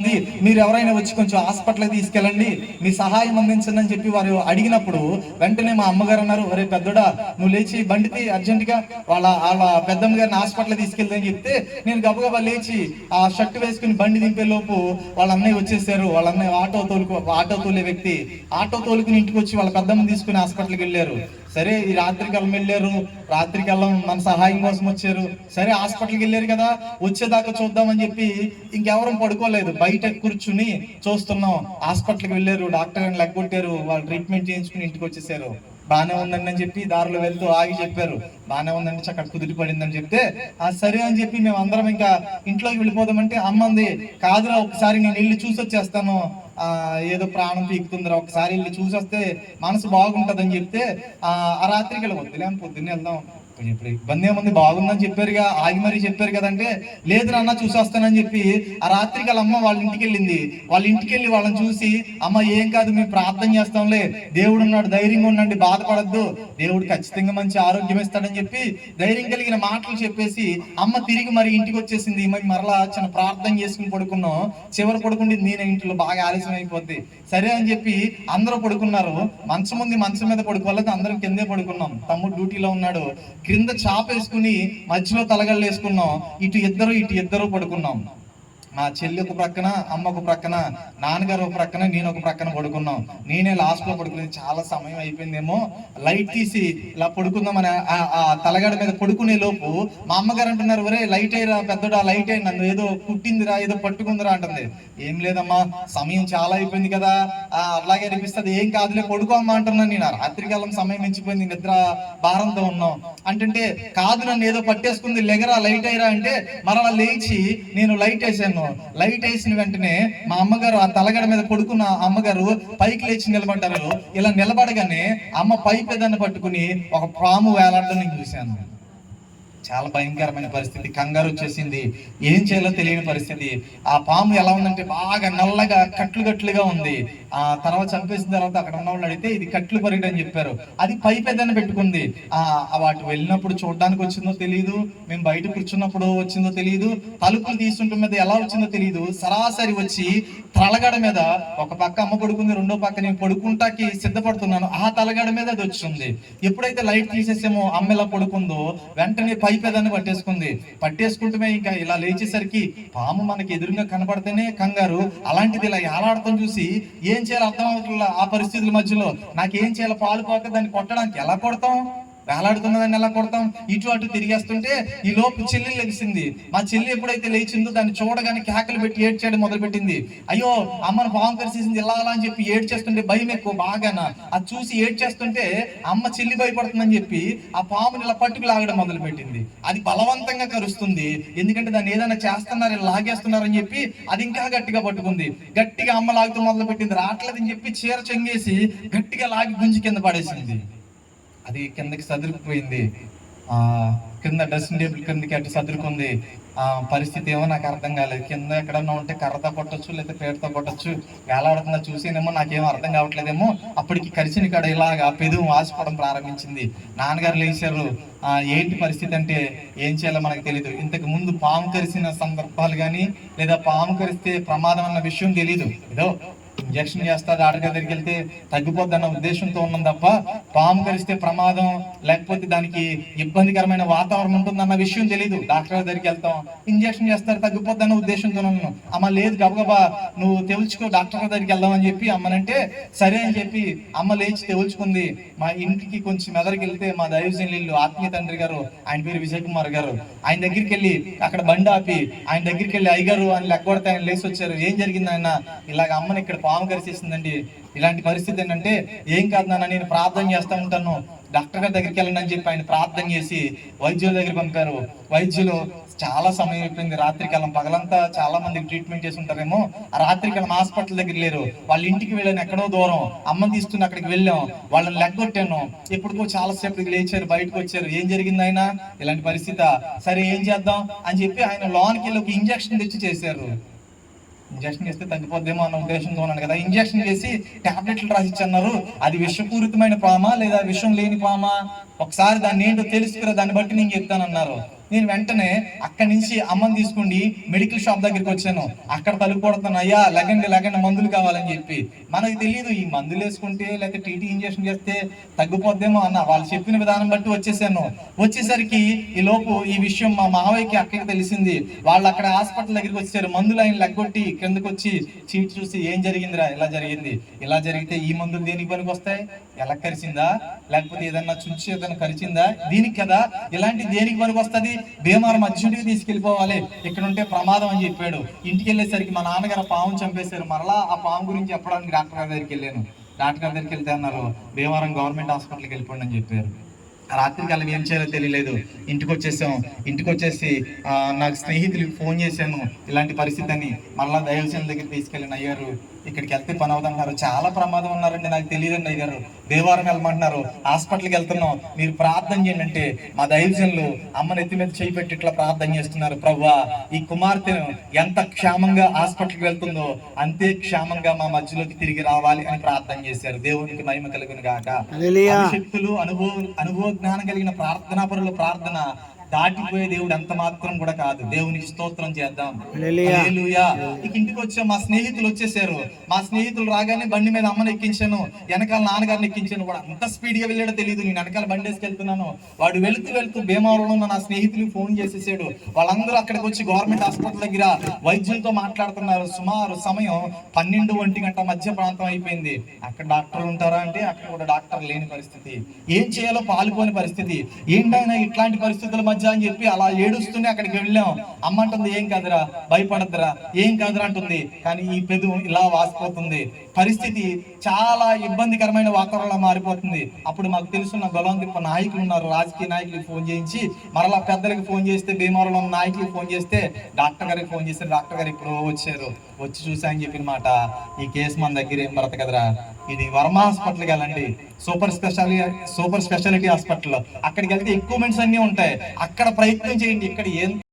ఉంది. మీరు ఎవరైనా వచ్చి కొంచెం హాస్పిటల్కి తీసుకెళ్ళండి మీ సహాయం అందించండి అని చెప్పి వారు అడిగినప్పుడు వెంటనే మా అమ్మగారు అన్నారు అరే పెద్దోడా నువ్వు లేచి బండితి అర్జెంట్గా వాళ్ళ వాళ్ళ పెద్దమ్మ గారిని హాస్పిటల్ తీసుకెళ్దని చెప్తే నేను గబగబా లేచి ఆ షర్ట్ వేసుకుని బండి దింపే లోపు వాళ్ళ అన్నయ్య వచ్చేసారు వాళ్ళ అన్నయ్య ఆటో తోలుకు ఆటో తోలే వ్యక్తి ఆటో తోలుకుని ఇంటికి వచ్చి వాళ్ళ పెద్దమ్మ తీసుకుని హాస్పిటల్కి వెళ్ళారు సరే ఈ రాత్రికల్లం వెళ్ళారు. రాత్రికల్లం మన సహాయం కోసం వచ్చారు. సరే హాస్పిటల్కి వెళ్ళారు కదా వచ్చేదాకా చూద్దామని చెప్పి ఇంకెవరం పడుకోలేదు. బయట కూర్చుని చూస్తున్నాం. హాస్పిటల్కి వెళ్ళారు డాక్టర్ అని లెక్కొట్టారు. వాళ్ళు ట్రీట్మెంట్ చేయించుకుని ఇంటికి వచ్చేసారు. బాగానే ఉందండి అని చెప్పి దారిలో వెళ్తూ ఆగి చెప్పారు. బానే ఉందండి అక్కడ కుదిరి పడిందని చెప్తే ఆ సరే అని చెప్పి మేము అందరం ఇంకా ఇంట్లోకి వెళ్ళిపోదామంటే అమ్మంది కాదురా ఒకసారి నేను వెళ్ళి చూసి వచ్చేస్తాను ఏదో ప్రాణం పీకుతుందిరా ఒకసారి వెళ్ళి చూసి వస్తే మనసు బాగుంటుందని చెప్తే ఆ ఆ రాత్రికి వెళ్ళి వద్దులే పొద్దున్నే వెళ్దాం. ఇప్పుడు ఇబ్బంది ఏముంది? బాగుందని చెప్పారుగా ఆగి మరీ చెప్పారు కదంటే లేదు నాన్న చూసి వస్తానని చెప్పి ఆ రాత్రికి వాళ్ళ అమ్మ వాళ్ళ ఇంటికి వెళ్ళింది. వాళ్ళ ఇంటికి వెళ్ళి వాళ్ళని చూసి అమ్మ ఏం కాదు మేము ప్రార్థన చేస్తాంలే. దేవుడు ఉన్నాడు ధైర్యంగా ఉండండి బాధపడద్దు. దేవుడు ఖచ్చితంగా మంచి ఆరోగ్యం ఇస్తాడని చెప్పి ధైర్యం కలిగిన మాటలు చెప్పేసి అమ్మ తిరిగి మరి ఇంటికి వచ్చేసింది. మరి మరలా చిన్న ప్రార్థన చేసుకుని పడుకున్నాం. చివరి పడుకుంటే నేను ఇంట్లో బాగా ఆలస్యం అయిపోద్ది. సరే అని చెప్పి అందరూ పడుకున్నారు. మంచం ఉంది మంచం మీద పడుకోలేదు అందరం కిందే పడుకున్నాం. తమ్ముడు డ్యూటీలో ఉన్నాడు. క్రింద చాప వేసుకుని మధ్యలో తలగళ్ళు వేసుకున్నాం. ఇటు ఇద్దరు ఇటు ఇద్దరు పడుకున్నాం. మా చెల్లి ఒక ప్రక్కన అమ్మ ఒక ప్రక్కన నాన్నగారు ఒక ప్రక్కన నేను ఒక ప్రక్కన పడుకున్నాం. నేనే లాస్ట్లో పడుకునేది. చాలా సమయం అయిపోయిందేమో. లైట్ తీసి ఇలా పడుకుందామని ఆ- ఆ తలగడ మీద పడుకునే లోపు మా అమ్మగారు అంటున్నారు ఒరే లైట్ అయ్యరా పెద్దడా లైట్ అయ్యి నన్ను ఏదో కుట్టిందిరా ఏదో పట్టుకుందిరా అంటుంది. ఏం లేదమ్మా సమయం చాలా అయిపోయింది కదా. అలాగే అనిపిస్తుంది. ఏం కాదులే పడుకో అమ్మా అంటున్నాను నేను. రాత్రికాలం సమయం మించిపోయింది నిద్ర భారంతో ఉన్నాం. అంటే కాదు నన్ను ఏదో పట్టేసుకుంది లెగరా లైట్ అయ్యరా అంటే మరలా లేచి నేను లైట్ వేసాను. లైట్ వేసిన వెంటనే మా అమ్మగారు ఆ తలగడ మీద పడుకున్న అమ్మగారు పైకి లేచి నిలబడ్డారు. ఇలా నిలబడగానే అమ్మ పై పెదాన్ని పట్టుకుని ఒక పాము వేలాడడం నేను చూశాను. చాలా భయంకరమైన పరిస్థితి. కంగారు వచ్చేసింది. ఏం చేయాలో తెలియని పరిస్థితి. ఆ పాము ఎలా ఉందంటే బాగా నల్లగా కట్లు కట్లుగా ఉంది. ఆ తర్వాత చంపేసిన తర్వాత అక్కడ ఉన్న వాళ్ళు అడిగితే ఇది కట్లు పరిగెడు అని చెప్పారు. అది పై పెద్దని పెట్టుకుంది. ఆ వాటి వెళ్ళినప్పుడు చూడడానికి వచ్చిందో తెలియదు మేము బయట కూర్చున్నప్పుడు వచ్చిందో తెలియదు తలుపులు తీసుంటే మీద ఎలా వచ్చిందో తెలియదు సరాసరి వచ్చి తలగడ మీద ఒక పక్క అమ్మ పడుకుంది రెండో పక్క నేను పడుకుంటాకి సిద్ధపడుతున్నాను. ఆ తలగడ మీద అది వచ్చింది. ఎప్పుడైతే లైట్ తీసేసామో అమ్మ ఎలా పడుకుందో వెంటనే పై అయిపోయేదాన్ని పట్టేసుకుంది. పట్టేసుకుంటమే ఇంకా ఇలా లేచేసరికి పాము మనకి ఎదురుగా కనపడితేనే కంగారు. అలాంటిది ఇలా ఏలాడటం చూసి ఏం చేయాలి అర్థం అవ్వట్లా ఆ పరిస్థితుల మధ్యలో. నాకేం చేయాలో పాలు పోక దాన్ని కొట్టడానికి ఎలా కొడతాం? వేలాడుతున్నదాన్ని ఎలా కొడతాం? ఇటు అటు తిరిగేస్తుంటే ఈ లోపు చెల్లి లెగిసింది మా చెల్లి ఎప్పుడైతే లేచిందో దాన్ని చూడగానే కేకలు పెట్టి ఏడ్చేయడం మొదలు పెట్టింది అయ్యో అమ్మను పాము కరిసేసింది ఇలా అలా అని చెప్పి ఏడ్చేస్తుంటే భయం ఎక్కువ బాగానా? అది చూసి ఏడ్చేస్తుంటే అమ్మ చెల్లి భయపడుతుందని చెప్పి ఆ పాముని ఇలా పట్టుకు లాగడం మొదలు పెట్టింది అది బలవంతంగా కరుస్తుంది. ఎందుకంటే దాన్ని ఏదైనా చేస్తున్నారు ఇలా లాగేస్తున్నారని చెప్పి అది ఇంకా గట్టిగా పట్టుకుంది. గట్టిగా అమ్మ లాగుతూ మొదలు పెట్టింది రావట్లేదని చెప్పి చీర చెంగేసి గట్టిగా లాగి గుంజి కింద పడేసింది. అది కిందకి సదురుకుపోయింది. ఆ కింద డ్రెస్సింగ్ టేబుల్ కిందకి అటు సదురుకుంది. ఆ పరిస్థితి ఏమో నాకు అర్థం కాలేదు. కింద ఎక్కడన్నా ఉంటే కర్రతో కొట్టొచ్చు లేదా పేరుతో కొట్టొచ్చు. వేలాడుతుందా చూసేనేమో నాకేమో అర్థం కావట్లేదేమో. అప్పటికి కరిచిన కాడ ఇలాగా పెదవు ఆసిపోవడం ప్రారంభించింది. నాన్నగారు లేచారు. ఆ ఏంటి పరిస్థితి అంటే ఏం చేయాలో మనకు తెలియదు ఇంతకు ముందు పాము కరిసిన సందర్భాలు కానీ లేదా పాము కరిస్తే ప్రమాదం అన్న విషయం తెలియదు ఏదో ఇంజక్షన్ చేస్తా డాక్టర్ దగ్గరికి వెళ్తే తగ్గిపోద్ది అన్న ఉద్దేశంతో ఉన్నాం తప్ప పాము కరిస్తే ప్రమాదం లేకపోతే దానికి ఇబ్బందికరమైన వాతావరణం ఉంటుందన్న విషయం తెలియదు డాక్టర్ దగ్గరికి వెళ్తాం. ఇంజక్షన్ చేస్తారు తగ్గిపోద్ది అన్న ఉద్దేశంతో ఉన్నాను అమ్మ లేదు గబగబా నువ్వు తెలుసుకో డాక్టర్ దగ్గరికి వెళ్దాం అని చెప్పి అమ్మనంటే సరే అని చెప్పి అమ్మ లేచి తెలుసుకుంది మా ఇంటికి కొంచెం మెదరికి వెళ్తే మా దైవజనులు ఆత్మీయ తండ్రి గారు ఆయన పేరు విజయ్ కుమార్ గారు. ఆయన దగ్గరికి వెళ్ళి అక్కడ బండి ఆపి ఆయన దగ్గరికి వెళ్ళి అయ్యగారు అని లెక్కగొడితే ఆయన లేచి వచ్చారు. ఏం జరిగింది ఆయన? ఇలాగ అమ్మని ఇక్కడ పాము కరిచేసిందండి ఇలాంటి పరిస్థితి ఏంటంటే ఏం కాదు నాన్న నేను ప్రార్థన చేస్తూ ఉంటాను. డాక్టర్ గారి దగ్గరికి వెళ్ళండి అని చెప్పి ఆయన ప్రార్థన చేసి వైద్యుల దగ్గర పంపారు. వైద్యులు చాలా సమయం అయిపోయింది. రాత్రికాలం పగలంతా చాలా మందికి ట్రీట్మెంట్ చేసి ఉంటారేమో. ఆ రాత్రికాలం హాస్పిటల్ దగ్గర లేరు వాళ్ళ ఇంటికి వెళ్ళాను ఎక్కడో దూరం. అమ్మని తీసుకుని అక్కడికి వెళ్ళాం. వాళ్ళని లెగ్గొట్టాను. ఎప్పుడుకో చాలా సేపటికి లేచారు బయటకు వచ్చారు. ఏం జరిగింది ఆయన? ఇలాంటి పరిస్థితి. సరే ఏం చేద్దాం? అని చెప్పి ఆయన లోనికి వెళ్ళి ఒక ఇంజక్షన్ తెచ్చి చేశారు. ఇంజక్షన్ చేస్తే తగ్గిపోద్దేమో అన్న ఉద్దేశంతో ఉన్నాను కదా. ఇంజక్షన్ చేసి టాబ్లెట్లు రాసిచ్చి అన్నారు అది విషపూరితమైన పామా లేదా విషం లేని పామా? ఒకసారి దాన్ని ఏంటో తెలుసుకురా దాన్ని బట్టి నేను చెప్తానన్నారు. నేను వెంటనే అక్కడి నుంచి అమ్మని తీసుకుని మెడికల్ షాప్ దగ్గరికి వచ్చాను. అక్కడ తలుపు కొడుతున్నాను అయ్యా లగండి లగండి మందులు కావాలని చెప్పి. మనకు తెలియదు ఈ మందులు వేసుకుంటే లేకపోతే టీటీ ఇంజక్షన్ చేస్తే తగ్గిపోద్దేమో అన్న వాళ్ళు చెప్పిన విధానం బట్టి వచ్చేసాను. వచ్చేసరికి ఈ లోపు ఈ విషయం మా మావయ్యకి అక్కడికి తెలిసింది. వాళ్ళు అక్కడ హాస్పిటల్ దగ్గరికి వచ్చారు. మందులు ఆయన లగ్గొట్టి కిందకు వచ్చి చీట్ చూసి ఏం జరిగిందిరా? ఇలా జరిగింది? ఇలా జరిగితే ఈ మందులు దేనికి పనికి వస్తాయి ఎలా కరిచిందా? లేకపోతే ఏదన్నా చుంచి ఏదైనా కరిచిందా? దీనికి కదా? ఇలాంటి దేనికి పనికి వస్తుంది భీమారం అర్జునుడికి తీసుకెళ్ళిపోవాలి ఇక్కడ ఉంటే ప్రమాదం అని చెప్పాడు. ఇంటికి వెళ్ళేసరికి మా నాన్నగారు పాము చంపేశారు. మరలా ఆ పాము గురించి చెప్పడానికి డాక్టర్ గారి దగ్గరికి వెళ్ళాను. డాక్టర్ గారి దగ్గరికి వెళ్తే అన్నారు భీమవరం గవర్నమెంట్ హాస్పిటల్కి వెళ్ళిపోండి అని చెప్పారు. రాత్రి కాలం ఏం చేయాలో తెలియలేదు. ఇంటికి వచ్చేసాం ఇంటికి వచ్చేసి నాకు స్నేహితులకి ఫోన్ చేశాను. ఇలాంటి పరిస్థితి అని మళ్ళా దైవసేన దగ్గర తీసుకెళ్ళిన అయ్యారు. ఇక్కడికి వెళ్తే పని అవుతున్నారు చాలా ప్రమాదం ఉన్నారండి నాకు తెలియదండి అయ్యారు దేవారం వెళ్ళమంటున్నారు. హాస్పిటల్కి వెళ్తున్నాం. మీరు ప్రార్థన చేయండి అంటే మా దైవజనులు అమ్మ నెత్తి మీద చేయి పెట్టి ఇట్లా ప్రార్థన చేస్తున్నారు. ప్రవ్వా ఈ కుమార్తెను ఎంత క్షేమంగా హాస్పిటల్కి వెళ్తుందో అంతే క్షేమంగా మా మధ్యలోకి తిరిగి రావాలి అని ప్రార్థన చేశారు. దేవునికి మహిమ కలుగును గాక. శక్తులు అనుభవ అనుభవ జ్ఞానం కలిగిన ప్రార్థనా పరుల ప్రార్థన దాటిపోయే దేవుడు ఎంత మాత్రం కూడా కాదు. దేవునికి స్తోత్రం చేద్దాం. ఇక ఇంటికి వచ్చా మా స్నేహితులు వచ్చేసారు. మా స్నేహితులు రాగానే బండి మీద అమ్మని ఎక్కించాను. వెనకాల నాన్నగారిని ఎక్కించాను. కూడా అంత స్పీడ్గా వెళ్ళాడో తెలియదు నేను వెనకాల బండి వేసుకెళ్తున్నాను. వాడు వెళుతూ వెళ్తూ భీమవరంలో ఉన్న నా స్నేహితులు ఫోన్ చేసేసాడు. వాళ్ళందరూ అక్కడికి వచ్చి గవర్నమెంట్ హాస్పిటల్ దగ్గర వైద్యులతో మాట్లాడుతున్నారు. సుమారు సమయం పన్నెండు ఒంటి గంట మధ్య ప్రాంతం అయిపోయింది. అక్కడ డాక్టర్లు ఉంటారా అంటే అక్కడ కూడా డాక్టర్ లేని పరిస్థితి. ఏం చేయాలో పాలుపోని పరిస్థితి. ఏంటైనా ఇట్లాంటి పరిస్థితుల మధ్య అని చెప్పి అలా ఏడుస్తూనే అక్కడికి వెళ్ళాం. అమ్మ అంటుంది ఏం కాదురా భయపడద్దురా ఏం కాదురా అంటుంది. కానీ ఈ పెదు ఇలా వాసిపోతుంది. పరిస్థితి చాలా ఇబ్బందికరమైన వాతావరణంలో మారిపోతుంది. అప్పుడు మాకు తెలుసున్న గొలవంతిప్ప నాయకులు ఉన్నారు. రాజకీయ నాయకులకు ఫోన్ చేయించి మరలా పెద్దలకు ఫోన్ చేస్తే భీమవరంలో ఉన్న నాయకులకు ఫోన్ చేస్తే డాక్టర్ గారికి ఫోన్ చేస్తే డాక్టర్ గారు ఇప్పుడు వచ్చారు. వచ్చి చూసా అని చెప్పిన మాట ఈ కేసు మన దగ్గర ఏం బ్రతకదరా? ఇది వర్మ హాస్పిటల్కి వెళ్ళండి. Super speciality super speciality hospital అక్కడికి వెళ్తే ఎక్విప్మెంట్స్ అన్ని ఉంటాయి. అక్కడ ప్రయత్నం చేయండి. ఇక్కడ ఏం